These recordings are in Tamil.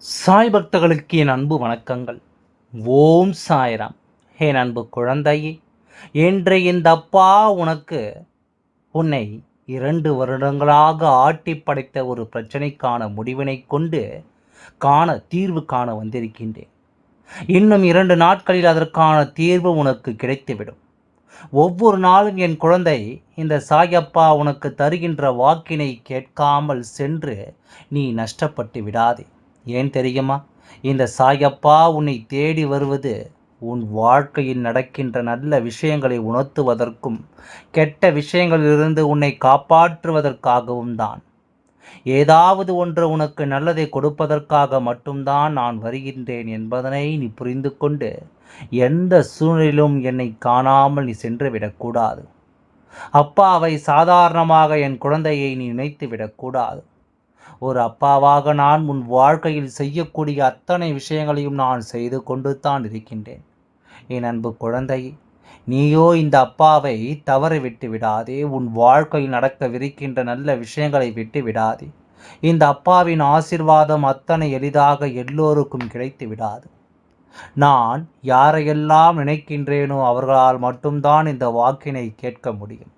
சாய் பக்தர்களுக்கு என் அன்பு வணக்கங்கள். ஓம் சாய்ராம். என் அன்பு குழந்தையே என்று இந்த அப்பா உனக்கு உன்னை இரண்டு வருடங்களாக ஆட்டி படைத்த ஒரு பிரச்சனைக்கான முடிவினை கொண்டு காண தீர்வு காண வந்திருக்கின்றேன். இன்னும் இரண்டு நாட்களில் அதற்கான தீர்வு உனக்கு கிடைத்துவிடும். ஒவ்வொரு நாளும் என் குழந்தை இந்த சாயப்பா உனக்கு தருகின்ற வாக்கினை கேட்காமல் சென்று நீ நஷ்டப்பட்டு விடாதே. ஏன் தெரியுமா? இந்த சாயப்பா உன்னை தேடி வருவது உன் வாழ்க்கையில் நடக்கின்ற நல்ல விஷயங்களை உணர்த்துவதற்கும் கெட்ட விஷயங்களிலிருந்து உன்னை காப்பாற்றுவதற்காகவும் தான். ஏதாவது ஒன்று உனக்கு நல்லதை கொடுப்பதற்காக மட்டும்தான் நான் வருகின்றேன் என்பதனை நீ புரிந்து கொண்டு எந்த சூழ்நிலையிலும் என்னை காணாமல் நீ சென்று விடக்கூடாது அப்பாவை சாதாரணமாக என் குழந்தையை நீ நினைத்து விடக்கூடாது ஒரு அப்பாவாக நான் உன் வாழ்க்கையில் செய்யக்கூடிய அத்தனை விஷயங்களையும் நான் செய்து கொண்டு தான் இருக்கின்றேன். என் அன்பு குழந்தை நீயோ இந்த அப்பாவை தவறு விட்டு விடாதே. உன் வாழ்க்கையில் நடக்கவிருக்கின்ற நல்ல விஷயங்களை விட்டு விடாதே. இந்த அப்பாவின் ஆசிர்வாதம் அத்தனை எளிதாக எல்லோருக்கும் கிடைத்து விடாது. நான் யாரையெல்லாம் நினைக்கின்றேனோ அவர்களால் மட்டும்தான் இந்த வாக்கினை கேட்க முடியும்.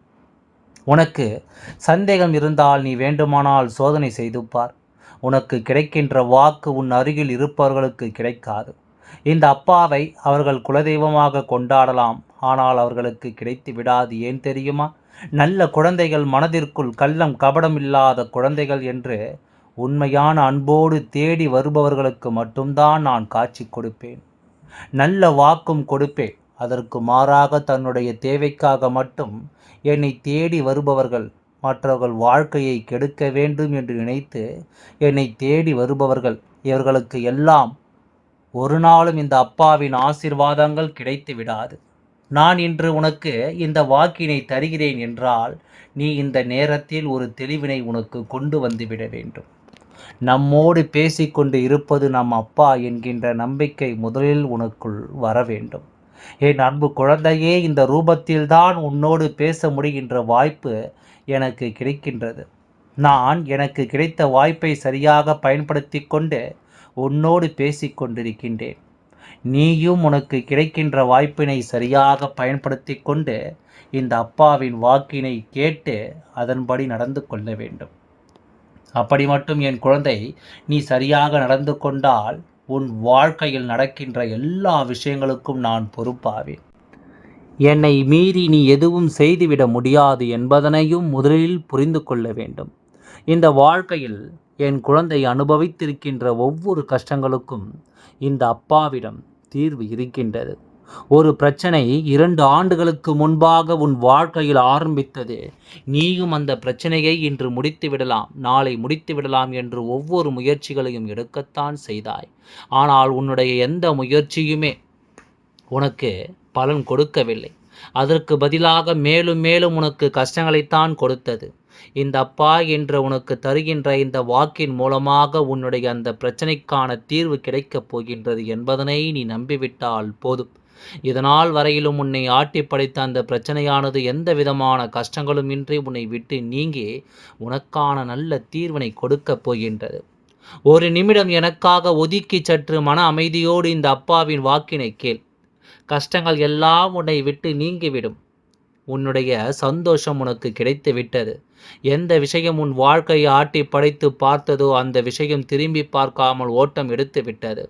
உனக்கு சந்தேகம் இருந்தால் நீ வேண்டுமானால் சோதனை செய்து பார். உனக்கு கிடைக்கின்ற வாக்கு உன் அருகில் இருப்பவர்களுக்கு கிடைக்காது. இந்த அப்பாவை அவர்கள் குலதெய்வமாக கொண்டாடலாம். ஆனால் அவர்களுக்கு கிடைத்து விடாது ஏன் தெரியுமா? நல்ல குழந்தைகள் மனதிற்குள் கள்ளம் கபடம் இல்லாத குழந்தைகள் என்று உண்மையான அன்போடு தேடி வருபவர்களுக்கு மட்டும்தான் நான் காட்சி கொடுப்பேன். நல்ல வாக்கும் கொடுப்பேன். அதற்கு மாறாக தன்னுடைய தேவைக்காக மட்டும் என்னை தேடி வருபவர்கள் மற்றவர்கள் வாழ்க்கையை கெடுக்க வேண்டும் என்று நினைத்து என்னை தேடி வருபவர்கள் இவர்களுக்கு எல்லாம் ஒரு நாளும் இந்த அப்பாவின் ஆசிர்வாதங்கள் கிடைத்து விடாது. நான் இன்று உனக்கு இந்த வாக்கினை தருகிறேன் என்றால் நீ இந்த நேரத்தில் ஒரு தெளிவினை உனக்கு கொண்டு வந்துவிட வேண்டும். நம்மோடு பேசிக்கொண்டு இருப்பது நம் அப்பா என்கின்ற நம்பிக்கை முதலில் உனக்குள் வர வேண்டும். என் அன்பு குழந்தையே இந்த ரூபத்தில்தான் உன்னோடு பேச முடிகின்ற வாய்ப்பு எனக்கு கிடைக்கின்றது. நான் எனக்கு கிடைத்த வாய்ப்பை சரியாக பயன்படுத்தி கொண்டு உன்னோடு பேசிக்கொண்டிருக்கின்றேன் நீயும் உனக்கு கிடைக்கின்ற வாய்ப்பினை சரியாக பயன்படுத்தி கொண்டு இந்த அப்பாவின் வாக்கினை கேட்டு அதன்படி நடந்து கொள்ள வேண்டும். அப்படி மட்டும் என் குழந்தை நீ சரியாக நடந்து கொண்டால் உன் வாழ்க்கையில் நடக்கின்ற எல்லா விஷயங்களுக்கும் நான் பொறுப்பாவேன். என்னை மீறி நீ எதுவும் செய்துவிட முடியாது என்பதனையும் முதலில் புரிந்து கொள்ள வேண்டும். இந்த வாழ்க்கையில் என் குழந்தை அனுபவித்திருக்கின்ற ஒவ்வொரு கஷ்டங்களுக்கும் இந்த அப்பாவிடம் தீர்வு இருக்கின்றது. ஒரு பிரச்சனை இரண்டு ஆண்டுகளுக்கு முன்பாக உன் வாழ்க்கையில் ஆரம்பித்தது. நீயும் அந்த பிரச்சனையை இன்று முடித்து விடலாம் நாளை முடித்து விடலாம் என்று ஒவ்வொரு முயற்சிகளையும் எடுக்கத்தான் செய்தாய். ஆனால் உன்னுடைய எந்த முயற்சியுமே உனக்கு பலன் கொடுக்கவில்லை. அதற்கு பதிலாக மேலும் மேலும் உனக்கு கஷ்டங்களைத்தான் கொடுத்தது. இந்த அப்பா என்று உனக்கு தருகின்ற இந்த வாக்கின் மூலமாக உன்னுடைய அந்த பிரச்சனைக்கான தீர்வு கிடைக்கப் போகின்றது என்பதனை நீ நம்பிவிட்டால் போதும். இதனால் வரையிலும் உன்னை ஆட்டி படைத்த அந்த பிரச்சனையானது எந்த விதமான கஷ்டங்களும் இன்றி உன்னை விட்டு நீங்கி உனக்கான நல்ல தீர்வினை கொடுக்கப் போகின்றது. ஒரு நிமிடம் எனக்காக ஒதுக்கி சற்று மன அமைதியோடு இந்த அப்பாவின் வாக்கினை கேள். கஷ்டங்கள் எல்லாம் உன்னை விட்டு நீங்கிவிடும். உன்னுடைய சந்தோஷம் உனக்கு கிடைத்து விட்டது. எந்த விஷயம் உன் வாழ்க்கையை ஆட்டி படைத்து பார்த்ததோ அந்த விஷயம் திரும்பி பார்க்காமல் ஓட்டம் எடுத்து விட்டது.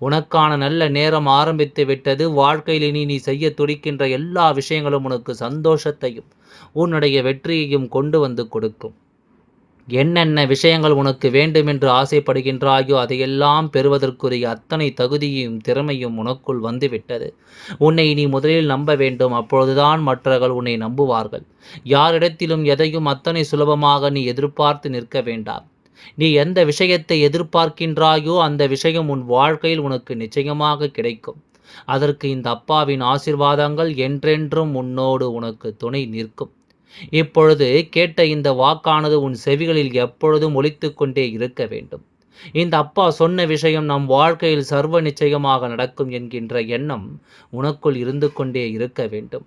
உனக்கான நல்ல நேரம் ஆரம்பித்து விட்டது. வாழ்க்கையில் இனி நீ செய்ய துடிக்கின்ற எல்லா விஷயங்களும் உனக்கு சந்தோஷத்தையும் உன்னுடைய வெற்றியையும் கொண்டு வந்து கொடுக்கும். என்னென்ன விஷயங்கள் உனக்கு வேண்டுமென்று ஆசைப்படுகின்றாயோ அதையெல்லாம் பெறுவதற்குரிய அத்தனை தகுதியும் திறமையும் உனக்குள் வந்துவிட்டது. உன்னை நீ முதலில் நம்ப வேண்டும். அப்பொழுதுதான் மற்றவர்கள் உன்னை நம்புவார்கள். யாரிடத்திலும் எதையும் அத்தனை சுலபமாக நீ எதிர்பார்த்து நிற்க வேண்டாம். நீ எந்த விஷயத்தை எதிர்பார்க்கின்றாயோ அந்த விஷயம் உன் வாழ்க்கையில் உனக்கு நிச்சயமாக கிடைக்கும். அதற்கு இந்த அப்பாவின் ஆசிர்வாதங்கள் என்றென்றும் உன்னோடு உனக்கு துணை நிற்கும். இப்பொழுது கேட்ட இந்த வாக்கானது உன் செவிகளில் எப்பொழுதும் ஒழித்து கொண்டே இருக்க வேண்டும். இந்த அப்பா சொன்ன விஷயம் நம் வாழ்க்கையில் சர்வ நிச்சயமாக நடக்கும் என்கின்ற எண்ணம் உனக்குள் இருந்து கொண்டே இருக்க வேண்டும்.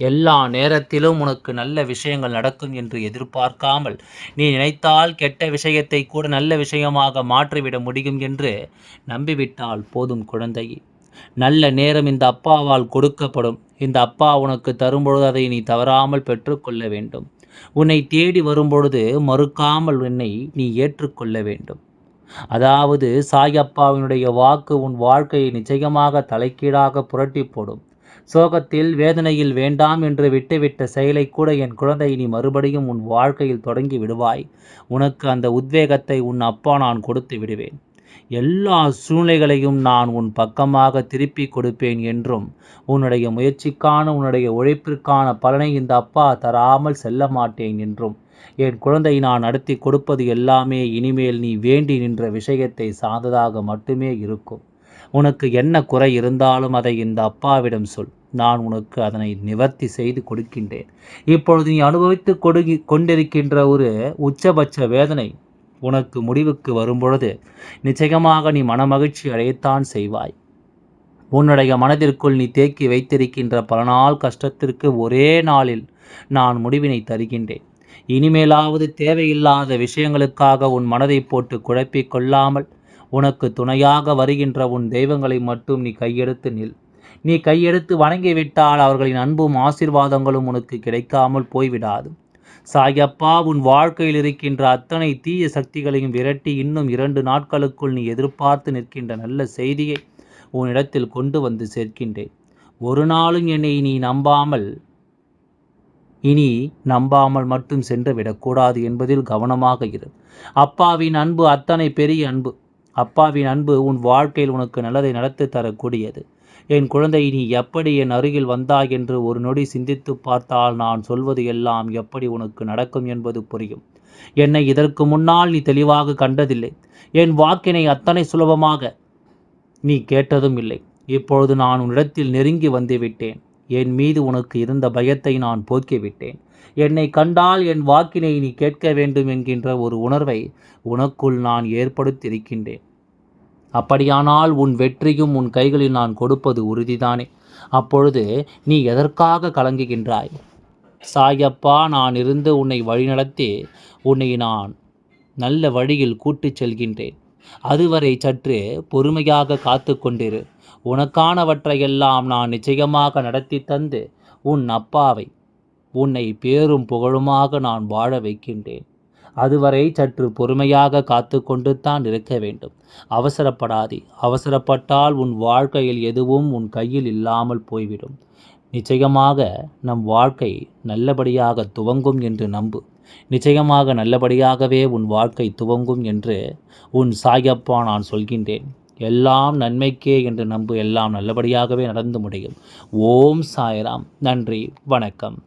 எல்லா நேரத்திலும் உனக்கு நல்ல விஷயங்கள் நடக்கும் என்று எதிர்பார்க்காமல் நீ நினைத்தால் கெட்ட விஷயத்தை கூட நல்ல விஷயமாக மாற்றிவிட முடியும் என்று நம்பிவிட்டால் போதும் குழந்தை. நல்ல நேரம் இந்த அப்பாவால் கொடுக்கப்படும். இந்த அப்பா உனக்கு தரும்பொழுது அதை நீ தவறாமல் பெற்றுக்கொள்ள வேண்டும். உன்னை தேடி வரும்பொழுது மறுக்காமல் உன்னை நீ ஏற்றுக்கொள்ள வேண்டும். அதாவது சாயப்பாவினுடைய வாக்கு உன் வாழ்க்கையை நிச்சயமாக தலைக்கீழாக புரட்டி போடும் சோகத்தில் வேதனையில் வேண்டாம் என்று விட்டுவிட்ட செயலை கூட என் குழந்தை நீ மறுபடியும் உன் வாழ்க்கையில் தொடங்கி விடுவாய். உனக்கு அந்த உத்வேகத்தை உன் அப்பா நான் கொடுத்து விடுவேன். எல்லா சூழ்நிலைகளையும் நான் உன் பக்கமாக திருப்பி கொடுப்பேன் என்றும் உன்னுடைய முயற்சிக்கான உன்னுடைய உழைப்பிற்கான பலனை இந்த அப்பா தராமல் செல்ல மாட்டேன் என்றும் என் குழந்தை நான் நடத்தி கொடுப்பது எல்லாமே இனிமேல் நீ வேண்டி நின்ற விஷயத்தை சார்ந்ததாக மட்டுமே இருக்கும். உனக்கு என்ன குறை இருந்தாலும் அதை இந்த அப்பாவிடம் சொல். நான் உனக்கு அதனை நிவர்த்தி செய்து கொடுக்கின்றேன். இப்பொழுது நீ அனுபவித்து கொடுகி கொண்டிருக்கின்ற ஒரு உச்சபட்ச வேதனை உனக்கு முடிவுக்கு வரும்பொழுது நிச்சயமாக நீ மனமகிழ்ச்சி அடையத்தான் செய்வாய். உன்னுடைய மனதிற்குள் நீ தேக்கி வைத்திருக்கின்ற பல நாள் கஷ்டத்திற்கு ஒரே நாளில் நான் முடிவினை தருகின்றேன். இனிமேலாவது தேவையில்லாத விஷயங்களுக்காக உன் மனதை போட்டு குழப்பிக் கொள்ளாமல் உனக்கு துணையாக வருகின்ற உன் தெய்வங்களை மட்டும் நீ கையெடுத்து நில். நீ கையெடுத்து வணங்கிவிட்டால் அவர்களின் அன்பும் ஆசிர்வாதங்களும் உனக்கு கிடைக்காமல் போய்விடாது. சாயப்பா உன் வாழ்க்கையில் இருக்கின்ற அத்தனை தீய சக்திகளையும் விரட்டி இன்னும் இரண்டு நாட்களுக்குள் நீ எதிர்பார்த்து நிற்கின்ற நல்ல செய்தியை உன்னிடத்தில் கொண்டு வந்து சேர்க்கின்றேன். ஒரு நாளும் என்னை நீ நம்பாமல் இனி நம்பாமல் மட்டும் சென்று விடக்கூடாது என்பதில் கவனமாக இரு. அப்பாவின் அன்பு அத்தனை பெரிய அன்பு. அப்பாவின் அன்பு உன் வாழ்க்கையில் உனக்கு நல்லதை நடத்தி தரக்கூடியது. என் குழந்தை நீ எப்படி என் அருகில் வந்தாய் என்று ஒரு நொடி சிந்தித்து பார்த்தால் நான் சொல்வது எல்லாம் எப்படி உனக்கு நடக்கும் என்பது புரியும். என்னை இதற்கு முன்னால் நீ தெளிவாக கண்டதில்லை. என் வாக்கினை அத்தனை சுலபமாக நீ கேட்டதும் இல்லை. இப்பொழுது நான் உன்னிடத்தில் நெருங்கி வந்துவிட்டேன் என் மீது உனக்கு இருந்த பயத்தை நான் போக்கிவிட்டேன். என்னை கண்டால் என் வாக்கினை நீ கேட்க வேண்டும் என்கின்ற ஒரு உணர்வை உனக்குள் நான் ஏற்படுத்தியிருக்கின்றேன். அப்படியானால் உன் வெற்றியும் உன் கைகளில் நான் கொடுப்பது உறுதிதானே? அப்பொழுது நீ எதற்காக கலங்குகின்றாய்? சாயப்பா நான் இருந்து உன்னை வழிநடத்தி உன்னை நான் நல்ல வழியில் கூட்டிச் செல்கின்றேன். அதுவரை சற்று பொறுமையாக காத்து கொண்டிரு. உனக்கானவற்றையெல்லாம் நான் நிச்சயமாக நடத்தி தந்து உன் அப்பாவை உன்னை பேரும் புகழுமாக நான் வாழ வைக்கின்றேன். அதுவரை சற்று பொறுமையாக காத்து கொண்டு தான் இருக்க வேண்டும். அவசரப்படாதே. அவசரப்பட்டால் உன் வாழ்க்கையில் எதுவும் உன் கையில் இல்லாமல் போய்விடும். நிச்சயமாக நம் வாழ்க்கை நல்லபடியாக துவங்கும் என்று நம்பு. நிச்சயமாக நல்லபடியாகவே உன் வாழ்க்கை துவங்கும் என்று உன் சாயப்பா நான் சொல்கின்றேன். எல்லாம் நன்மைக்கே என்று நம்பு எல்லாம் நல்லபடியாகவே நடந்து முடியும். ஓம் சாய்ராம். நன்றி. வணக்கம்.